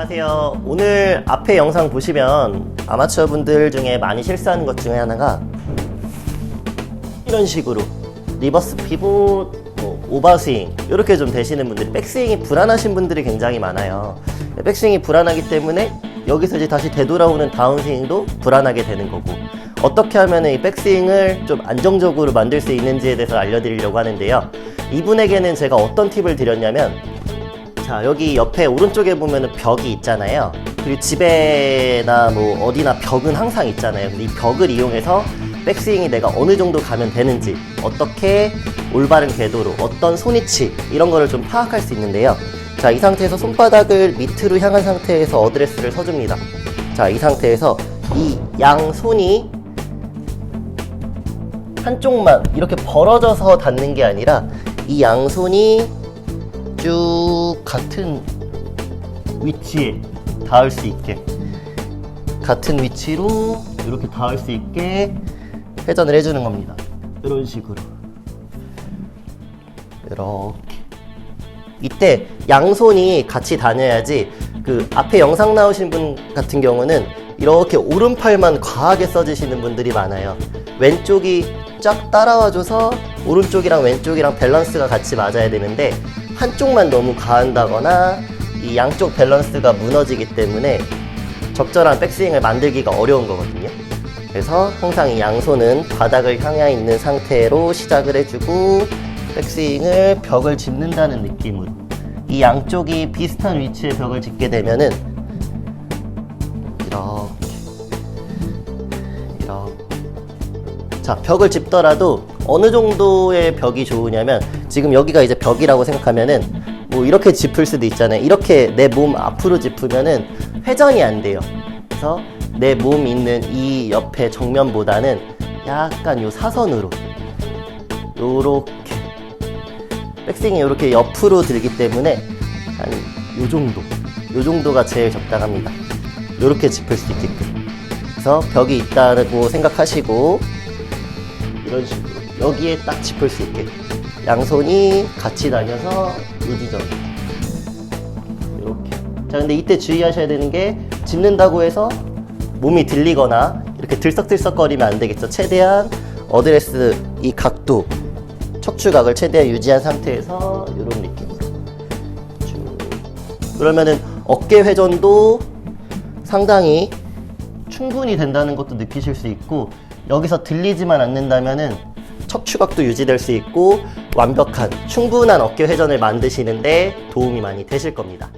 안녕하세요. 오늘 앞에 영상 보시면 아마추어 분들 중에 많이 실수하는 것 중에 하나가 이런 식으로 리버스 피봇, 뭐 오버스윙 이렇게 좀 되시는 분들이 백스윙이 불안하신 분들이 굉장히 많아요. 백스윙이 불안하기 때문에 여기서 이제 다시 되돌아오는 다운스윙도 불안하게 되는 거고 어떻게 하면 이 백스윙을 좀 안정적으로 만들 수 있는지에 대해서 알려드리려고 하는데요. 이분에게는 제가 어떤 팁을 드렸냐면 자 여기 옆에 오른쪽에 보면은 벽이 있잖아요. 그리고 집에나 뭐 어디나 벽은 항상 있잖아요. 그래서 이 벽을 이용해서 백스윙이 내가 어느 정도 가면 되는지 어떻게 올바른 궤도로 어떤 손위치 이런 거를 좀 파악할 수 있는데요. 자 이 상태에서 손바닥을 밑으로 향한 상태에서 어드레스를 서줍니다. 자 이 상태에서 이 양 손이 한쪽만 이렇게 벌어져서 닿는 게 아니라 이 양손이 쭉 같은 위치에 닿을 수 있게 같은 위치로 이렇게 닿을 수 있게 회전을 해주는 겁니다. 이런 식으로 이렇게 이때 양손이 같이 다녀야지 그 앞에 영상 나오신 분 같은 경우는 이렇게 오른팔만 과하게 써주시는 분들이 많아요. 왼쪽이 쫙 따라와줘서 오른쪽이랑 왼쪽이랑 밸런스가 같이 맞아야 되는데 한쪽만 너무 과한다거나 이 양쪽 밸런스가 무너지기 때문에 적절한 백스윙을 만들기가 어려운 거거든요. 그래서 항상 이 양손은 바닥을 향해 있는 상태로 시작을 해주고 백스윙을 벽을 짚는다는 느낌으로 이 양쪽이 비슷한 위치에 벽을 짚게 되면은 이렇게 이렇게 자 벽을 짚더라도 어느 정도의 벽이 좋으냐면 지금 여기가 이제 벽이라고 생각하면은 뭐 이렇게 짚을 수도 있잖아요. 이렇게 내 몸 앞으로 짚으면은 회전이 안 돼요. 그래서 내 몸 있는 이 옆에 정면보다는 약간 요 사선으로 요렇게 백스윙이 이렇게 옆으로 들기 때문에 한 요 정도 요 정도가 제일 적당합니다. 요렇게 짚을 수 있게끔. 그래서 벽이 있다고 생각하시고 이런 식으로 여기에 딱 짚을 수 있게. 양손이 같이 다녀서 이 지점 이렇게. 자 근데 이때 주의하셔야 되는 게 짚는다고 해서 몸이 들리거나 이렇게 들썩들썩거리면 안 되겠죠. 최대한 어드레스 이 각도 척추각을 최대한 유지한 상태에서 이런 느낌으로 쭉. 그러면은 어깨 회전도 상당히 충분히 된다는 것도 느끼실 수 있고 여기서 들리지만 않는다면은 척추각도 유지될 수 있고 완벽한 충분한 어깨 회전을 만드시는데 도움이 많이 되실 겁니다.